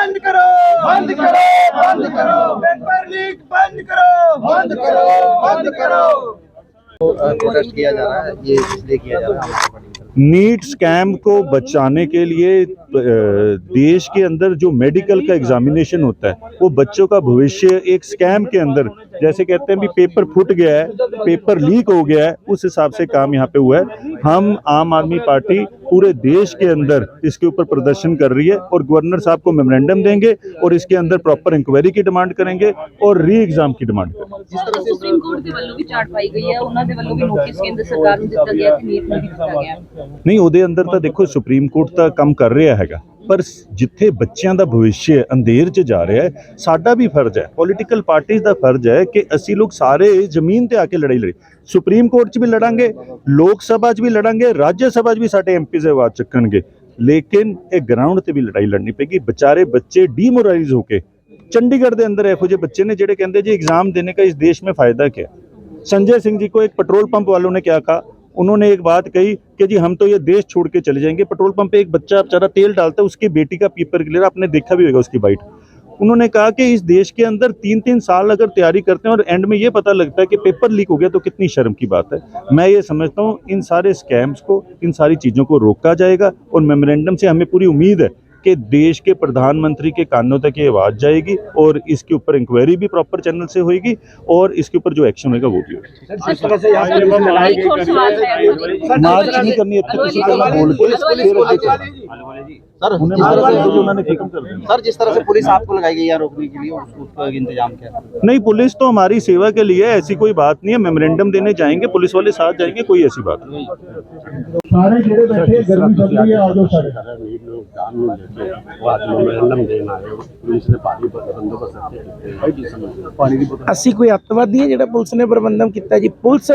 बंद करो। बंद करो बंद करो। पेपर लीक बंद करो। बंद करो बंद करो। प्रोटेस्ट किया जा रहा है ये इसलिए किया जा रहा है। नीट स्कैम को बचाने के लिए देश के अंदर जो मेडिकल का एग्जामिनेशन होता है वो बच्चों का भविष्य एक स्कैम के अंदर जैसे कहते हैं भी पेपर फूट गया है पेपर लीक हो गया है उस हिसाब से काम यहाँ पे हुआ है। हम आम आदमी पार्टी पूरे देश के अंदर इसके ऊपर प्रदर्शन कर रही है और गवर्नर साहब को मेमोरेंडम देंगे और इसके अंदर प्रॉपर इंक्वायरी की डिमांड करेंगे और री एग्जाम की डिमांड करेंगे जिस तरह से ਸੁਪਰੀਮ ਕੋਰਟ ਦੇ ਵੱਲੋਂ ਵੀ ਚਾਰਟ ਪਾਈ ਗਈ ਹੈ ਉਹਨਾਂ ਦੇ ਵੱਲੋਂ ਵੀ ਨੋਟਿਸ ਕੇਂਦਰ ਸਰਕਾਰ ਨੂੰ ਦਿੱਤਾ ਗਿਆ ਕਿ ਨੀਟ ਨੂੰ ਵੀ ਦਿੱਤਾ ਗਿਆ ਨਹੀਂ ਉਹਦੇ ਅੰਦਰ ਤਾਂ ਦੇਖੋ ਸੁਪਰੀਮ ਕੋਰਟ ਤਾਂ ਕੰਮ ਕਰ ਰਿਹਾ ਹੈਗਾ ਪਰ ਜਿੱਥੇ ਬੱਚਿਆਂ ਦਾ ਭਵਿੱਖ ਅੰਧੇਰ 'ਚ ਜਾ ਰਿਹਾ ਹੈ, ਸਾਡਾ ਵੀ ਫਰਜ਼ ਹੈ ਪੋਲੀਟੀਕਲ ਪਾਰਟੀਆਂ ਦਾ ਫਰਜ਼ ਹੈ ਕਿ ਅਸੀਂ ਲੋਕ ਸਾਰੇ ਜ਼ਮੀਨ ਤੇ ਆ ਕੇ ਲੜਾਈ ਲੜੀ। ਸੁਪਰੀਮ ਕੋਰਟ 'ਚ ਵੀ ਲੜਾਂਗੇ, ਲੋਕ ਸਭਾ 'ਚ ਵੀ ਲੜਾਂਗੇ, ਰਾਜ ਸਭਾ 'ਚ ਵੀ ਸਾਡੇ ਐਮਪੀਜ਼ ਆਵਾਜ਼ ਚੱਕਣਗੇ। ਲੇਕਿਨ ਇਹ ਗਰਾਊਂਡ ਤੇ ਵੀ ਲੜਾਈ ਲੜਨੀ ਪੈਗੀ ਵਿਚਾਰੇ ਬੱਚੇ ਡੀਮੋਰਲਾਈਜ਼ ਹੋ ਕੇ, ਚੰਡੀਗੜ੍ਹ ਦੇ ਅੰਦਰ ਇਹੋ ਜਿਹੇ ਬੱਚੇ ਨੇ ਜਿਹੜੇ ਕਹਿੰਦੇ ਜੀ ਐਗਜ਼ਾਮ ਦੇਣੇ ਦਾ ਇਸ ਦੇਸ਼ ਮੇ ਫਾਇਦਾ ਕੀ ਹੈ? संजय सिंह जी को एक पेट्रोल पंप वालों ने क्या कहा उन्होंने एक बात कही कि जी, हम तो ये देश छोड़ के चले जाएँगे, पेट्रोल पंप पे एक बच्चा बेचारा तेल डालता है, उसकी बेटी का पेपर क्लियर आपने देखा भी होगा उसकी बाइट। उन्होंने कहा कि इस देश के अंदर तीन तीन साल अगर तैयारी करते हैं और एंड में ये पता लगता है कि पेपर लीक हो गया तो कितनी शर्म की बात है। मैं ये समझता हूँ, इन सारे स्कैम्स को, इन सारी चीज़ों को रोका जाएगा और मेमोरेंडम से हमें पूरी उम्मीद है कि देश के प्रधानमंत्री के कानों तक ये आवाज़ जाएगी और इसके ऊपर इंक्वायरी भी प्रॉपर चैनल से होगी और इसके ऊपर जो एक्शन होगा वो भी होगा। नहीं सर जिस तरह से पुलिस आपको लगाई गई रोकने के लिए उसका इंतज़ाम क्या। नहीं पुलिस तो हमारी सेवा के लिए ऐसी कोई बात नहीं है। मेमोरेंडम देने जाएँगे पुलिस वाले साथ जाएँगे कोई ऐसी बात नहीं। सारे बैठे गर्मी ਦੇਣ ਆਏ। ਹੋ। ਪੁਲਿਸ ਨੇ ਬੰਦੋਬਸਤ ਇੱਥੇ? ਪਾਣੀ ਦੀ ਬੋਤਲ ਅਸੀਂ ਕੋਈ ਅੱਤਵਾਦੀ ਨਹੀਂ ਹੈ ਜਿਹੜਾ ਪੁਲਿਸ ਨੇ ਪ੍ਰਬੰਧਨ ਕੀਤਾ ਜੀ? ਪੁਲਿਸ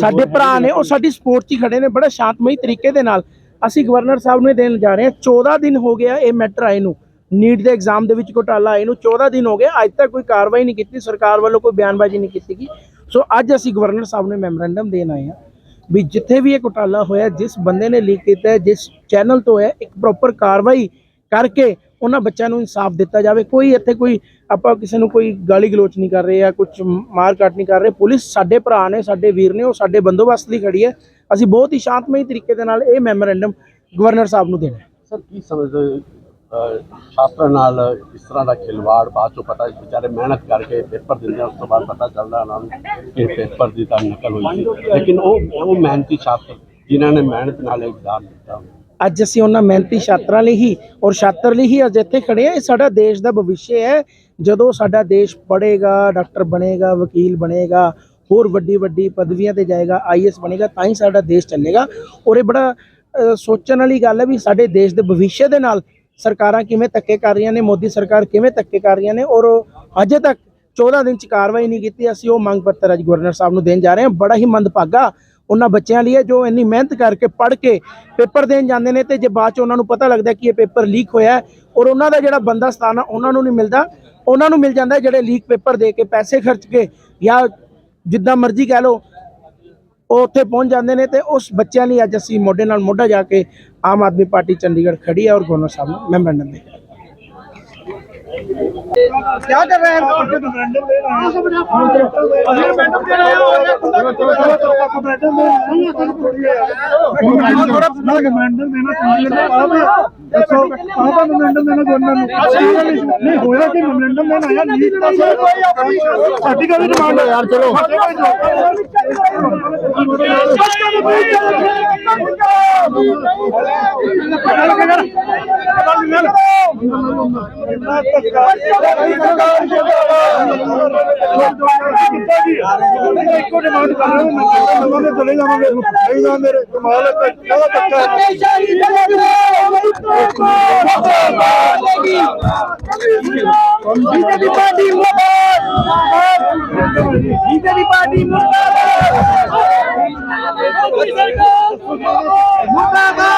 ਸਾਡੇ ਭਰਾ ਨੇ ਉਹ ਸਾਡੀ ਸਪੋਰਟ 'ਚ ਖੜੇ ਨੇ ਬੜਾ ਸ਼ਾਂਤਮਈ ਤਰੀਕੇ ਦੇ ਨਾਲ। ਅਸੀਂ ਗਵਰਨਰ ਸਾਹਿਬ ਨੂੰ ਇਹ ਦੇਣ ਜਾ ਰਹੇ ਹਾਂ 14 ਦਿਨ ਹੋ ਗਿਆ ਇਹ ਮੈਟਰ ਆਏ ਨੂੰ। ਨੀਟ ਦੇ ਐਗਜ਼ਾਮ ਦੇ ਵਿੱਚ ਘੁਟਾਲਾ ਆਏ ਨੂੰ 14 ਦਿਨ ਹੋ ਗਏ ਅੱਜ ਤੱਕ ਕੋਈ ਕਾਰਵਾਈ ਨਹੀਂ ਕੀਤੀ ਸਰਕਾਰ ਵੱਲੋਂ ਕੋਈ ਬਿਆਨਬਾਜ਼ੀ ਨਹੀਂ ਕੀਤੀ ਗਈ। ਸੋ ਅੱਜ ਅਸੀਂ ਗਵਰਨਰ ਸਾਹਿਬ ਨੂੰ ਮੈਮੋਰੈਂਡਮ ਦੇਣ ਆਏ ਹਾਂ। ਵੀ ਜਿੱਥੇ ਵੀ ਇਹ ਘੁਟਾਲਾ ਹੋਇਆ, ਜਿਸ ਬੰਦੇ ਨੇ ਲੀਕ ਕੀਤਾ ਹੈ, ਜਿਸ ਚੈਨਲ ਤੋਂ ਹੈ, ਇੱਕ ਪ੍ਰੋਪਰ ਕਾਰਵਾਈ ਕਰਕੇ ਉਹਨਾਂ ਬੱਚਿਆਂ ਨੂੰ ਇਨਸਾਫ ਦਿੱਤਾ ਜਾਵੇ। ਕੋਈ ਇੱਥੇ ਕੋਈ, ਆਪਾਂ ਕਿਸੇ ਨੂੰ ਕੋਈ ਗਾਲੀ ਗਲੋਚ ਨਹੀਂ ਕਰ ਰਹੇ ਆ ਕੁਝ ਮਾਰ ਕਾਟ ਨਹੀਂ ਕਰ ਰਹੇ। ਪੁਲਿਸ ਸਾਡੇ ਭਰਾ ਨੇ, ਸਾਡੇ ਵੀਰ ਨੇ, ਉਹ ਸਾਡੇ ਬੰਦੋਬਸਤ ਲਈ ਖੜੀ ਹੈ। ਅਸੀਂ ਬਹੁਤ ਹੀ ਸ਼ਾਂਤਮਈ ਤਰੀਕੇ ਦੇ ਨਾਲ ਇਹ ਮੈਮੋਰੈਂਡਮ ਗਵਰਨਰ ਸਾਹਿਬ ਨੂੰ ਦੇਣਾ ਸਰ, ਕੀ ਸਮਝਦੇ ਹੋ? ਨਾਲ ਇਸ ਤਰ੍ਹਾਂ ਦਾ ਖਿਲਵਾੜ, ਬਾਅਦ ਚੋਂ ਪਤਾ ਵਿਚਾਰੇ ਮਿਹਨਤ ਕਰਕੇ ਪੇਪਰ ਦਿੰਦੇ ਉਸ ਤੋਂ ਬਾਅਦ ਪਤਾ ਚੱਲਦਾ ਉਹਨਾਂ ਨੂੰ ਕਿ ਪੇਪਰ ਦੀ ਤਾਂ ਨਕਲ ਹੋਈ ਸੀ। ਲੇਕਿਨ ਉਹ ਉਹ ਮਿਹਨਤੀ ਛਾਤਰ ਜਿਨ੍ਹਾਂ ਨੇ ਮਿਹਨਤ ਨਾਲ ਐਗਜ਼ਾਮ ਦਿੱਤਾ। ਅੱਜ ਅਸੀਂ ਉਹਨਾਂ ਮਿਹਨਤੀ ਛਾਤਰਾਂ ਲਈ ਹੀ ਔਰ ਛਾਤਰ ਲਈ ਹੀ ਅੱਜ ਇੱਥੇ ਖੜੇ ਆ ਇਹ ਸਾਡਾ ਦੇਸ਼ ਦਾ ਭਵਿੱਖ ਹੈ। ਜਦੋਂ ਸਾਡਾ ਦੇਸ਼ ਪੜ੍ਹੇਗਾ, ਡਾਕਟਰ ਬਣੇਗਾ, ਵਕੀਲ ਬਣੇਗਾ, ਹੋਰ ਵੱਡੀ ਵੱਡੀ ਪਦਵੀਆਂ ਤੇ ਜਾਏਗਾ ਆਈਐਸ ਬਣੇਗਾ, ਤਾਂ ਹੀ ਸਾਡਾ ਦੇਸ਼ ਚੱਲੇਗਾ। ਔਰ ਇਹ ਬੜਾ ਸੋਚਣ ਵਾਲੀ ਗੱਲ ਹੈ ਵੀ ਸਾਡੇ ਦੇਸ਼ ਦੇ ਭਵਿੱਖ ਦੇ ਨਾਲ ਸਰਕਾਰਾਂ ਕਿਵੇਂ ਧੱਕੇ ਕਰ ਰਹੀਆਂ ਨੇ, ਮੋਦੀ ਸਰਕਾਰ ਕਿਵੇਂ ਧੱਕੇ ਕਰ ਰਹੀਆਂ ਨੇ ਔਰ ਅਜੇ ਤੱਕ 14 ਦਿਨ ਚ ਕਾਰਵਾਈ ਨਹੀਂ ਕੀਤੀ, ਅਸੀਂ ਉਹ ਮੰਗ ਪੱਤਰ ਅੱਜ ਗਵਰਨਰ ਸਾਹਿਬ ਨੂੰ ਦੇਣ ਜਾ ਰਹੇ ਹਾਂ। ਬੜਾ ਹੀ ਮੰਦਭਾਗਾ ਉਹਨਾਂ ਬੱਚਿਆਂ ਲਈ ਹੈ, ਜੋ ਇੰਨੀ ਮਿਹਨਤ ਕਰਕੇ ਪੜ੍ਹ ਕੇ ਪੇਪਰ ਦੇਣ ਜਾਂਦੇ ਨੇ ਤੇ ਜੇ ਬਾਅਦ ਚ ਉਹਨਾਂ ਨੂੰ ਪਤਾ ਲੱਗਦਾ ਕਿ ਇਹ ਪੇਪਰ ਲੀਕ ਹੋਇਆ ਹੈ ਔਰ ਉਹਨਾਂ ਦਾ ਜਿਹੜਾ ਬੰਦਾ ਸਥਾਨ ਆ, ਉਹਨਾਂ ਨੂੰ ਨਹੀਂ ਮਿਲਦਾ, ਉਹਨਾਂ ਨੂੰ ਮਿਲ ਜਾਂਦਾ ਜਿਹੜੇ ਲੀਕ ਪੇਪਰ ਦੇ ਕੇ, ਪੈਸੇ ਖਰਚ ਕੇ ਜਾਂ ਜਿੱਦਾਂ ਮਰਜ਼ੀ ਕਹਿ ਲਓ ਉਹ ਉੱਥੇ ਪਹੁੰਚ ਜਾਂਦੇ ਨੇ ਤੇ ਉਸ ਬੱਚਿਆਂ ਲਈ ਅੱਜ ਅਸੀਂ ਮੋਢੇ ਨਾਲ ਮੋਢਾ ਜਾ ਕੇ ਆਮ ਆਦਮੀ ਪਾਰਟੀ ਚੰਡੀਗੜ੍ਹ ਖੜੀ ਹੈ ਔਰ ਗਵਰਨਰ ਸਾਹਿਬ ਨੂੰ ਮੈਮੋਰੈਂਡਮ ਦੇ क्या कर रहे हैं ਮੈਮੋਰੈਂਡਮ ਦੇਣਾ ਚਾਹੁੰਦੇ ਨੇ ਆਪ ਦੱਸੋ ਆਪ ਮੈਮੋਰੈਂਡਮ ਦੇਣਾ ਚਾਹੁੰਦੇ ਨੂੰ ਨਹੀਂ ਹੋਇਆ ਕਿ ਮੈਮੋਰੈਂਡਮ ਦੇਣਾ ਆਇਆ ਨਹੀਂ ਦੱਸੋ ਸਾਡੀ ਕਾਹਦੀ ਡਿਮਾਂਡ ਹੈ ਯਾਰ ਚਲੋ ਇੱਕੋ ਡਿਮਾਂਡ चले जाएंगे मेरे कमाल बीजेपी पार्टी बीजेपी पार्टी मुर्दाबाद मुर्दाबाद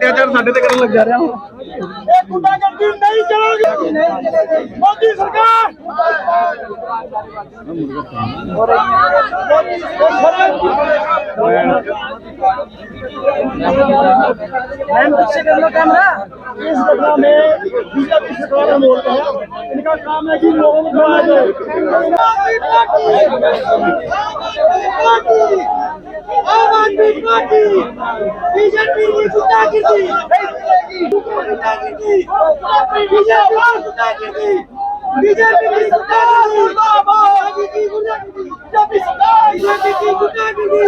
ਅਤਿਆਚਾਰ ਸਾਡੇ ਤੇ ਕਰਨ ਲੱਗ ਜਾ ਰਿਹਾ ਇਹ ਗੁੰਡਾਗਰਦੀ ਨਹੀਂ ਚਲੇਗੀ ਨਹੀਂ ਚਲੇਗੀ ਮੋਦੀ ਸਰਕਾਰ मैम पीछे कर लो कैमरा इस घटना में बीजेपी सरकार का मोड़ है इनका काम है कि लोगों को ਆਮ ਆਦਮੀ ਪਾਰਟੀ ਬੀਜੇਪੀ ਦੀ ਗੁੰਡਾਗਰਦੀ ਗੁੰਡਾਗਰਦੀ ਬੀਜੇਪੀ ਦੀ ਗੁੰਡਾਗਰਦੀ ਬੀਜੇਪੀ ਦੀ ਗੁੰਡਾਗਰਦੀ ਬਾਬਾ ਦੀ ਗੁੰਡਾਗਰਦੀ ਬੀਜੇਪੀ ਦੀ ਗੁੰਡਾਗਰਦੀ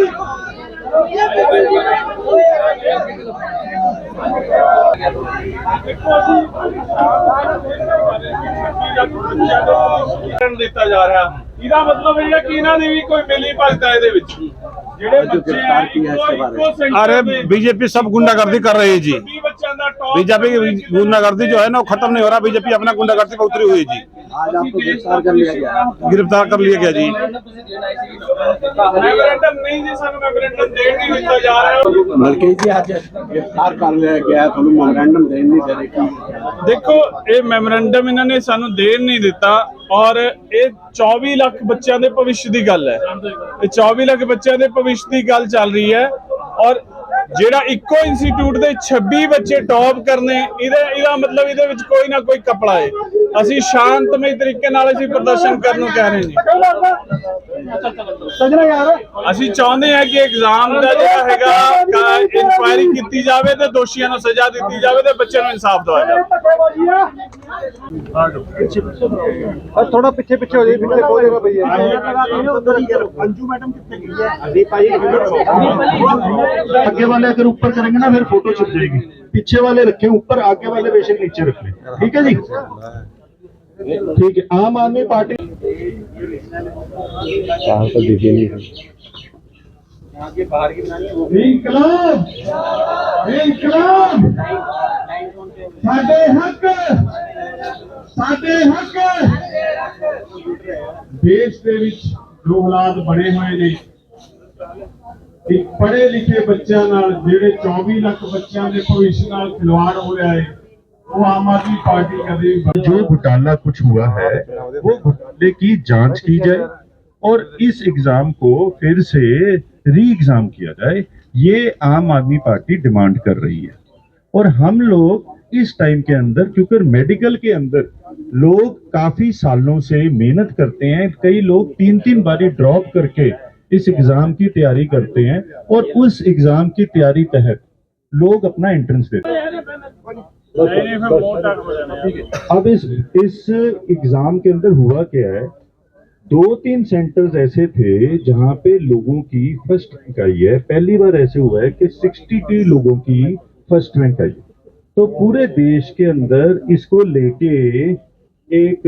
ਬੀਜੇਪੀ ਦੀ ਗੁੰਡਾਗਰਦੀ ਦਿੱਤਾ ਜਾ ਰਿਹਾ। ਇਹਦਾ ਮਤਲਬ ਇਹ ਹੈ ਕਿ ਇਹਨਾਂ ਦੀ ਵੀ ਕੋਈ ਮਿਲੀ ਭਗਤ ਹੈ ਇਹਦੇ ਵਿੱਚ ਜਿਹੜੇ ਬੱਚੇ ਆ ਇੱਕੋ ਇੱਕੋ ਸੈਂਟਰ अरे ਦੇ बीजेपी सब गुंडागर्दी कर रही है जी ਵੀਹ ਬੱਚਿਆਂ ਦਾ ਟੌਪ बीजेपी की गुंडागर्दी जो है ना वो खत्म नहीं हो रहा बीजेपी अपना गुंडागर्दी पे उतरी हुई है जी आज आपको गिरफ्तार कर लिया गया गिरफ्तार कर लिया गया जी ਮੈਮੋਰੈਂਡਮ ਨਹੀਂ ਜੀ ਸਾਨੂੰ ਮੈਮੋਰੈਂਡਮ ਦੇਣ ਨਹੀਂ ਦਿੱਤਾ ਜਾ ਰਿਹਾ ਮਲਕੀ ਜੀ ਅੱਜ ਗ੍ਰਿਫਤਾਰ ਕਰ ਲਿਆ ਗਿਆ ਤੁਹਾਨੂੰ ਮੈਮੋਰੈਂਡਮ ਦੇਣ ਨਹੀਂ ਦੇ ਰਹੇ ਕੀ ਦੇਖੋ ਇਹ ਮੈਮੋਰੈਂਡਮ ਇਹਨਾਂ ਨੇ ਸਾਨੂੰ ਦੇਣ ਨਹੀਂ ਦਿੱਤਾ ਔਰ ਇਹ 24 ਲੱਖ ਬੱਚਿਆਂ ਦੇ ਭਵਿੱਖ ਦੀ ਗੱਲ ਹੈ ਇਹ 24 ਲੱਖ ਬੱਚਿਆਂ ਦੇ ਭਵਿੱਖ ਦੀ ਗੱਲ ਚੱਲ ਰਹੀ ਹੈ ਔਰ ਜਿਹੜਾ ਇੱਕੋ ਇੰਸਟੀਚਿਊਟ ਦੇ 26 ਬੱਚੇ ਟੌਪ ਕਰਨੇ, ਇਹਦਾ ਇਹਦਾ ਮਤਲਬ ਇਹਦੇ ਵਿੱਚ ਕੋਈ ਨਾ ਕੋਈ ਕਪੜਾ ਹੈ ਅਸੀਂ ਸ਼ਾਂਤਮਈ ਤਰੀਕੇ ਨਾਲ ਅਸੀਂ ਪ੍ਰਦਰਸ਼ਨ ਕਰਨ ਨੂੰ ਕਹਿ ਰਹੇ ਜੀ ਸਜਣਾ ਯਾਰ ਅਸੀਂ ਚਾਹੁੰਦੇ ਹਾਂ ਕਿ ਐਗਜ਼ਾਮ ਦਾ ਜਿਹੜਾ ਹੈਗਾ ਇਨਕੁਆਇਰੀ ਕੀਤੀ ਜਾਵੇ ਤੇ ਦੋਸ਼ੀਆਂ ਨੂੰ ਸਜ਼ਾ ਦਿੱਤੀ ਜਾਵੇ ਤੇ ਬੱਚਿਆਂ ਨੂੰ ਇਨਸਾਫ ਦਵਾਇਆ ਜਾਵੇ ਧੱਕੇਬਾਜ਼ੀ ਆ थोड़ा पीछे पीछे हो जाइए पीछे हो जाएगा भैया अंजू मैडम कितने गई है आगे वाले अगर ऊपर करेंगे ना फिर फोटो छप जाएगी पीछे वाले रखें ऊपर आगे वाले बेशक नीचे रख लें ठीक है जी ठीक है आम आदमी पार्टी इनकलाब इनकलाब ਸਾਡੇ ਹੱਕ ਸਾਡੇ ਹੱਕ ਦੇਸ਼ ਦੇ ਵਿੱਚ ਜੋ ਹਾਲਾਤ ਬਣੇ ਹੋਏ ਨੇ ਇੱਕ ਪੜ੍ਹੇ ਲਿਖੇ ਬੱਚਿਆਂ ਨਾਲ ਜਿਹੜੇ 24 ਲੱਖ ਬੱਚਿਆਂ ਦੇ ਭਵਿੱਖ ਨਾਲ ਖਿਲਵਾੜ ਹੋ ਰਿਹਾ ਹੈ वो आम आदमी पार्टी कभी जो घोटाला कुछ हुआ है, वो घोटाले की जाँच की जाए और इस एग्ज़ाम को फिर से री एग्ज़ाम किया जाए, ये आम आदमी पार्टी डिमांड कर रही है। और हम लोग इस टाइम के अंदर, क्योंकि मेडिकल के अंदर लोग काफ़ी सालों से मेहनत करते हैं, कई लोग तीन तीन बारी ड्रॉप करके इस एग्ज़ाम की तैयारी करते हैं और उस एग्ज़ाम की तैयारी तहत लोग अपना एंट्रेंस देते हैं। अब इस इस एग्ज़ाम के अंदर हुआ क्या है? दो तीन सेंटर्स ऐसे थे जहाँ पे लोगों की फ़र्स्ट रैंक आई है। पहली बार ऐसे हुआ है कि 62 लोगों की फ़र्स्ट रैंक आई है। तो पूरे देश के अंदर इसको लेके एक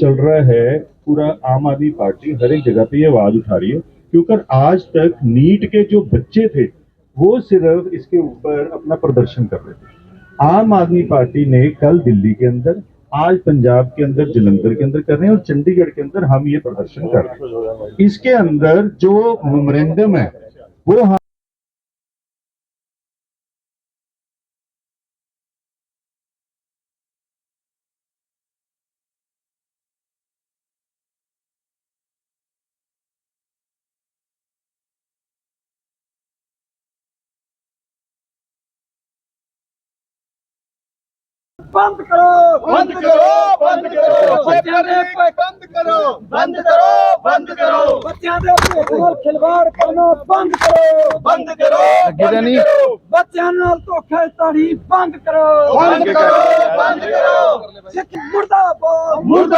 चल रहा है पूरा आम आदमी पार्टी हर एक जगह पे ये आवाज़ उठा रही है। क्योंकि आज तक नीट के जो बच्चे थे वो सिर्फ़ इसके ऊपर अपना प्रदर्शन कर रहे थे। आम आदमी पार्टी ने कल दिल्ली के अंदर आज पंजाब के अंदर जलंधर के अंदर कर रहे हैं और चंडीगढ़ के अंदर हम ये प्रदर्शन कर रहे हैं इसके अंदर जो मेमोरेंडम है वो हम ਬੰਦ ਕਰੋ। ਬੰਦ ਕਰੋ ਬੰਦ ਕਰੋ। ਬੱਚਿਆਂ ਦੇ ਬੰਦ ਕਰੋ। ਬੰਦ ਕਰੋ ਬੰਦ ਕਰੋ। ਬੱਚਿਆਂ ਦੇ ਭੇਤ ਨਾਲ ਖਿਲਵਾੜ ਕਰਨਾ ਬੰਦ ਕਰੋ। ਬੰਦ ਕਰੋ ਅੱਗੇ ਤਾਂ ਨਹੀਂ। ਬੱਚਿਆਂ ਨਾਲ ਧੋਖਾਧੜੀ ਬੰਦ ਕਰੋ। ਬੰਦ ਕਰੋ ਬੰਦ ਕਰੋ। ਸਿੱਖ ਮੁਰਦਾਬਾਦ। ਮੁਰਦਾ